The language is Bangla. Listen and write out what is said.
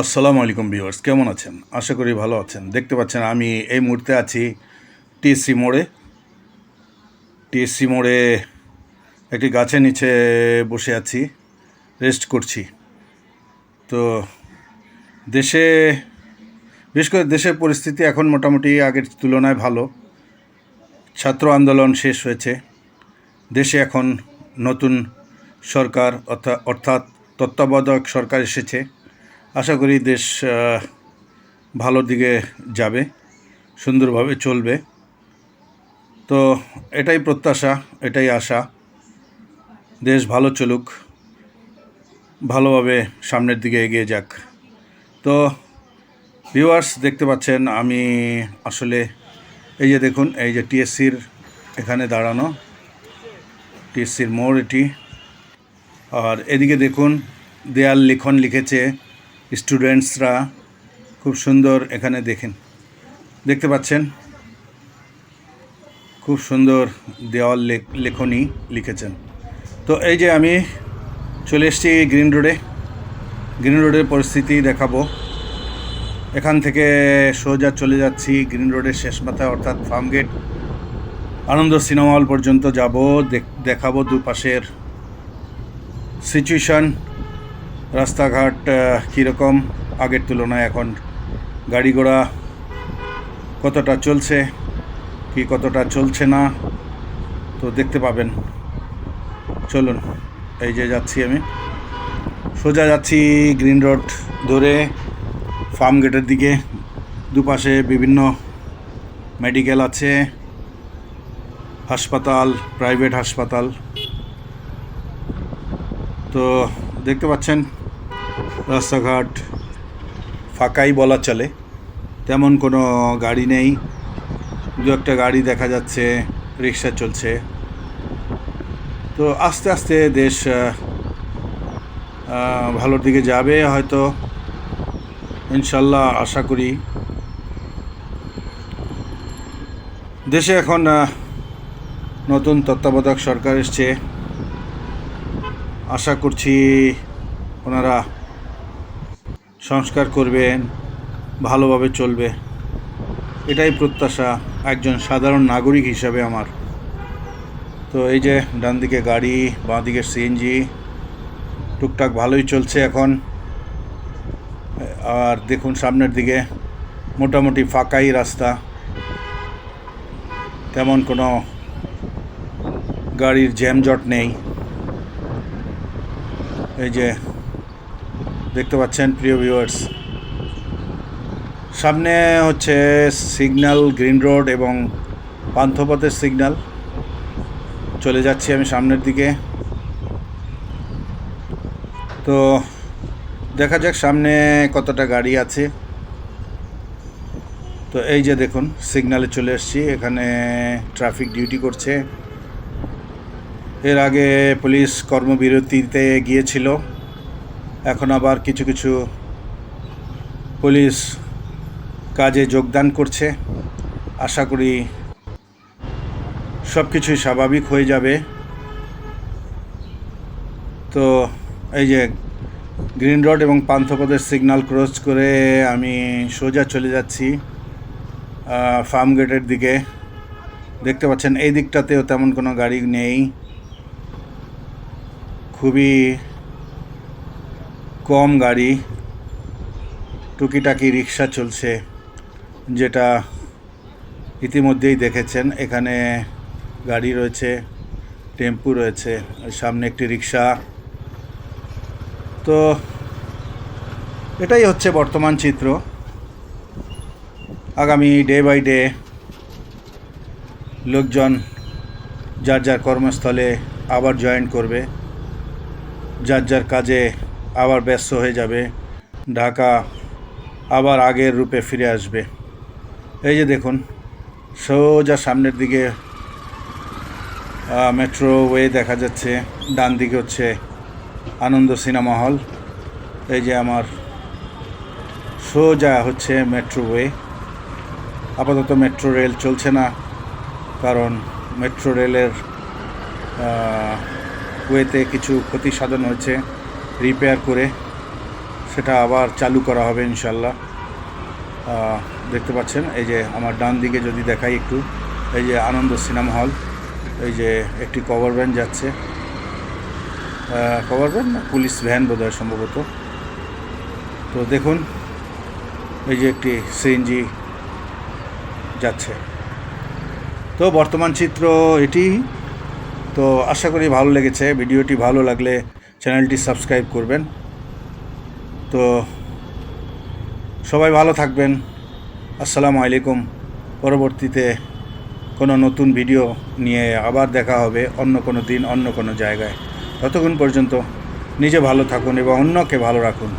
আসসালামু আলাইকুম ভিউয়ার্স, কেমন আছেন? আশা করি ভালো আছেন। দেখতে পাচ্ছেন, আমি এই মুহূর্তে আছি টিএসসি মোড়ে। টিএসসি মোড়ে একটি গাছের নিচে বসে আছি, রেস্ট করছি। তো দেশে, বিশেষ করে দেশের পরিস্থিতি এখন মোটামুটি আগের তুলনায় ভালো। ছাত্র আন্দোলন শেষ হয়েছে। দেশে এখন নতুন সরকার অর্থাৎ অর্থাৎ তত্ত্বাবধায়ক সরকার এসেছে। আশা করি দেশ ভালো দিকে যাবে, সুন্দরভাবে চলবে। তো এটাই প্রত্যাশা, এটাই আশা। দেশ ভালো চলুক, ভালোভাবে সামনের দিকে এগিয়ে যাক। তো ভিউয়ার্স দেখতে পাচ্ছেন, আমি আসলে এই যে দেখুন, এই যে টিএসসির এখানে দাঁড়ানো, টিএসসির মোড় এটি। আর এদিকে দেখুন, দেয়াল লিখন লিখেছে স্টুডেন্টসরা খুব সুন্দর এখানে দেখেন। দেখতে পাচ্ছেন? খুব সুন্দর দেওয়াল লেখ- লেখনী লিখেছেন। তো এই যে আমি চলে এসেছি গ্রিন রোডে। গ্রিন রোডের পরিস্থিতি দেখাবো। এখান থেকে সোজা চলে যাচ্ছি গ্রিন রোডের শেষ মাথায় অর্থাৎ ফার্মগেট আনন্দ সিনেমা হল পর্যন্ত যাব, দেখ- দেখাবো দুপাশের সিচুয়েশন রাস্তাঘাট কীরকম? আগের তুলনায় এখন গাড়ি ঘোড়া কতটা চলছে, কি কতটা চলছে না, তো দেখতে পাবেন। চলুন, এই যে যাচ্ছি আমি। সোজা যাচ্ছি গ্রিন রোড ধরে, ফার্ম গেটের দিকে। দুপাশে বিভিন্ন মেডিকেল আছে, হাসপাতাল, প্রাইভেট হাসপাতাল। তো দেখতে পাচ্ছেন রাস্তাঘাট ফাঁকাই বলা চলে। তেমন কোনো গাড়ি নেই। দু একটা গাড়ি দেখা যাচ্ছে, রিক্সা চলছে। তো আস্তে আস্তে দেশ ভালোর দিকে যাবে হয়তো। ইনশাল্লাহ আশা করি। দেশে এখন নতুন তত্ত্বাবধায়ক সরকার এসছে। আশা করছি ওনারা সংস্কার করবেন ভালোভাবে চলবে। এটাই প্রত্যাশা একজন সাধারণ নাগরিক হিসাবে আমার। তো এই যে ডান দিকে গাড়ি, বাঁ দিকে সিএনজি টুকটাক ভালোই চলছে এখন। আর দেখুন সামনের দিকে মোটামুটি ফাঁকাই রাস্তা। তেমন কোনো গাড়ির জ্যামজট নেই। এই যে দেখতে পাচ্ছেন প্রিয় ভিউয়ার্স সামনে হচ্ছে সিগন্যাল গ্রিন রোড এবং পান্থপথের সিগন্যাল চলে যাচ্ছি আমি সামনের দিকে। তো দেখা যাক সামনে কতটা গাড়ি আছে। তো এই যে দেখুন সিগনালে চলে এসেছি। এখানে ট্রাফিক ডিউটি করছে। এর আগে পুলিশ কর্মবিরতিতে গিয়েছিল। এখন আবার কিছু কিছু পুলিশ কাজে যোগদান করছে। আশা করি সব কিছুই স্বাভাবিক হয়ে যাবে। তো এই যে গ্রিন রোড এবং পান্থপথের সিগন্যাল ক্রস করে আমি সোজা চলে যাচ্ছি ফার্ম গেটের দিকে। দেখতে পাচ্ছেন, এই দিকটাতেও তেমন কোনো গাড়ি নেই। খুবই কম গাড়ি, টুকিটাকি রিক্সা চলছে, যেটা ইতিমধ্যেই দেখেছেন। এখানে গাড়ি রয়েছে, টেম্পু রয়েছে, সামনে একটি রিক্সা। তো এটাই হচ্ছে বর্তমান চিত্র। আগামী ডে বাই ডে লোকজন যার যার কর্মস্থলে আবার জয়েন করবে, যার যার কাজে আবার ব্যস্ত হয়ে যাবে। ঢাকা আবার আগের রূপে ফিরে আসবে। এই যে দেখুন, সোজা সামনের দিকে মেট্রো ওয়ে দেখা যাচ্ছে। ডান দিকে হচ্ছে আনন্দ সিনেমা হল। এই যে আমার সোজা হচ্ছে মেট্রো ওয়ে আপাতত মেট্রো রেল চলছে না, কারণ মেট্রো রেলের ওয়েতে কিছু ক্ষতি সাধন হয়েছে। রিপেয়ার করে সেটা আবার চালু করা হবে ইনশাল্লাহ দেখতে পাচ্ছেন, এই যে আমার ডান দিকে যদি দেখাই একটু, এই যে আনন্দ সিনেমা হল, এই যে একটি কভার ভ্যান যাচ্ছে। কভার ভ্যান না, পুলিশ ভ্যান বোধ হয় সম্ভবত। তো দেখুন, এই যে একটি সিএনজি যাচ্ছে। তো বর্তমান চিত্র এটি। তো আশা করি ভালো লেগেছে, ভিডিওটি ভালো লাগলে চ্যানেলটি সাবস্ক্রাইব করবেন। তো সবাই ভালো থাকবেন। আসসালামু আলাইকুম। পরবর্তীতে কোনো নতুন ভিডিও নিয়ে আবার দেখা হবে অন্য কোনো দিন, অন্য কোনো জায়গায়। ততক্ষণ পর্যন্ত নিজে ভালো থাকুন এবং অন্যকে ভালো রাখুন।